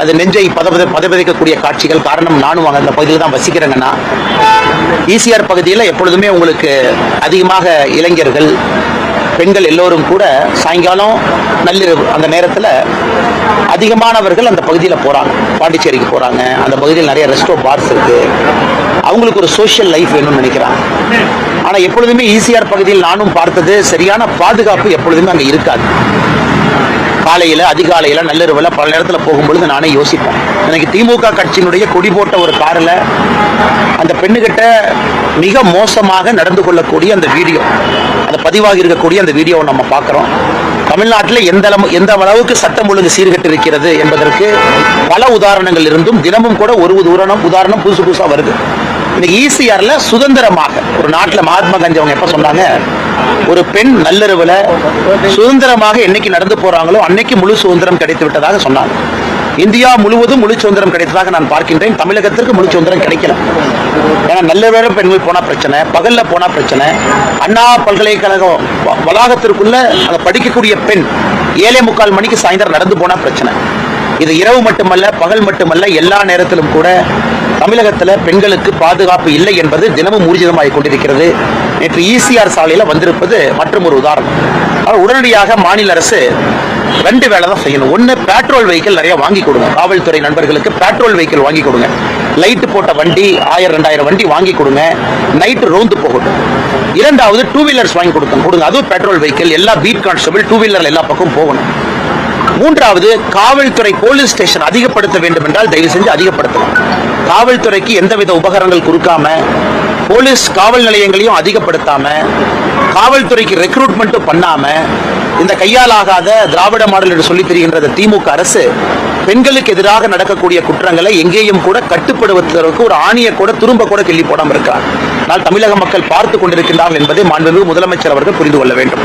அது நெஞ்சை பதபத பதபதிக்கக்கூடிய காட்சிகள் காரணம் நானும் அந்த பகுதியில் தான் வசிக்கிறேங்கன்னா ஈசிஆர் பகுதியில் எப்பொழுதுமே உங்களுக்கு அதிகமாக இளைஞர்கள் பெண்கள் எல்லோரும் கூட சாயங்காலம் நள்ளிரவு அந்த நேரத்தில் அதிகமானவர்கள் அந்த பகுதியில் போகிறாங்க பாண்டிச்சேரிக்கு போகிறாங்க அந்த பகுதியில் நிறைய ரெஸ்டோ பார்ஸ் இருக்குது அவங்களுக்கு ஒரு சோஷியல் லைஃப் வேணும்னு நினைக்கிறாங்க. ஆனால் எப்பொழுதுமே ஈசிஆர் பகுதியில் நானும் பார்த்தது சரியான பாதுகாப்பு எப்பொழுதுமே அங்கே இருக்காது. காலையில் அதிகாலையில் நள்ளிரவில் பல நேரத்தில் போகும்பொழுது நானே யோசிப்பேன். எனக்கு திமுக கட்சியினுடைய கொடி போட்ட ஒரு காரில் அந்த பெண்ணுகிட்ட மிக மோசமாக நடந்து கொள்ளக்கூடிய அந்த வீடியோ அந்த பதிவாகி இருக்கக்கூடிய அந்த வீடியோவை நம்ம பார்க்குறோம். தமிழ்நாட்டில் எந்த எந்த அளவுக்கு சட்டம் ஒழுங்கு சீர்கெட்டு இருக்கிறது என்பதற்கு பல உதாரணங்கள் இருந்தும் தினமும் கூட ஒரு உதாரணம் உதாரணம் புதுசு புதுசாக வருது. இன்னைக்கு ஈசிஆர்ல சுதந்திரமாக ஒரு நாட்டில் மகாத்மா காந்தி அவங்க எப்ப சொன்னாங்க? ஒரு பெண் நள்ளிரவுல சுதந்திரமாக என்னைக்கு நடந்து போறாங்களோ அன்னைக்கு முழு சுதந்திரம் கிடைத்து விட்டதாக சொன்னாங்க. இந்தியா முழுவதும் முழு சுதந்திரம் கிடைத்ததாக நான் பார்க்கின்றேன். தமிழகத்திற்கு முழு சுதந்திரம் கிடைக்கல. ஏன்னா நள்ளிரவு பெண்கள் போனா பிரச்சனை பகல்ல போனா பிரச்சனை. அண்ணா பல்கலைக்கழகம் வ- வளாகத்திற்குள்ள அதை படிக்கக்கூடிய பெண் ஏழே முக்கால் மணிக்கு சாயந்தரம் நடந்து போனா பிரச்சனை. இது இரவு மட்டுமல்ல பகல் மட்டுமல்ல எல்லா நேரத்திலும் கூட தமிழகத்தில் பெண்களுக்கு பாதுகாப்பு இல்லை என்பது தினமும் ஊர்ஜிதமாகிக் கொண்டிருக்கிறது. நேற்று ஈசிஆர் சாலையில் வந்திருப்பது மற்றும் ஒரு உதாரணம். ஆனால் உடனடியாக மாநில அரசு ரெண்டு வேலை தான் செய்யணும். ஒன்று பெட்ரோல் வெஹிக்கிள் நிறைய வாங்கி கொடுங்க. காவல்துறை நண்பர்களுக்கு பெட்ரோல் வெஹிக்கிள் வாங்கி கொடுங்க. லைட்டு போட்ட வண்டி ஆயிரம் ரெண்டாயிரம் வண்டி வாங்கி கொடுங்க. நைட்டு ரோந்து போகட்டும். இரண்டாவது டூ வீலர்ஸ் வாங்கி கொடுங்க கொடுங்க. அதுவும் பெட்ரோல் வெஹிக்கிள் எல்லா பீட் கான்ஸ்டபிள் டூ வீலர் எல்லா பக்கம் போகணும். மூன்றாவது காவல்துறை போலீஸ் ஸ்டேஷன் அதிகப்படுத்த வேண்டும் என்றால் தயவு செஞ்சு அதிகப்படுத்தலாம். காவல்துறைக்கு எந்தவித உபகரணங்கள் கொடுக்காம போலீஸ் காவல் நிலையங்களையும் அதிகப்படுத்தாம காவல்துறைக்கு ரெக்ரூட்மெண்ட்டும் பண்ணாம இந்த கையாலாகாத திராவிட மாடல் என்று சொல்லி தெரிகின்ற திமுக அரசு பெண்களுக்கு எதிராக நடக்கக்கூடிய குற்றங்களை எங்கேயும் கூட கட்டுப்படுவதற்கு ஒரு ஆணியை கூட துரும்ப கூட கிள்ளி போடாமல் இருக்கிறார் ஆனால் தமிழக மக்கள் பார்த்து கொண்டிருக்கின்றார்கள் என்பதை மாண்புமிகு முதலமைச்சர் அவர்கள் புரிந்து கொள்ள வேண்டும்.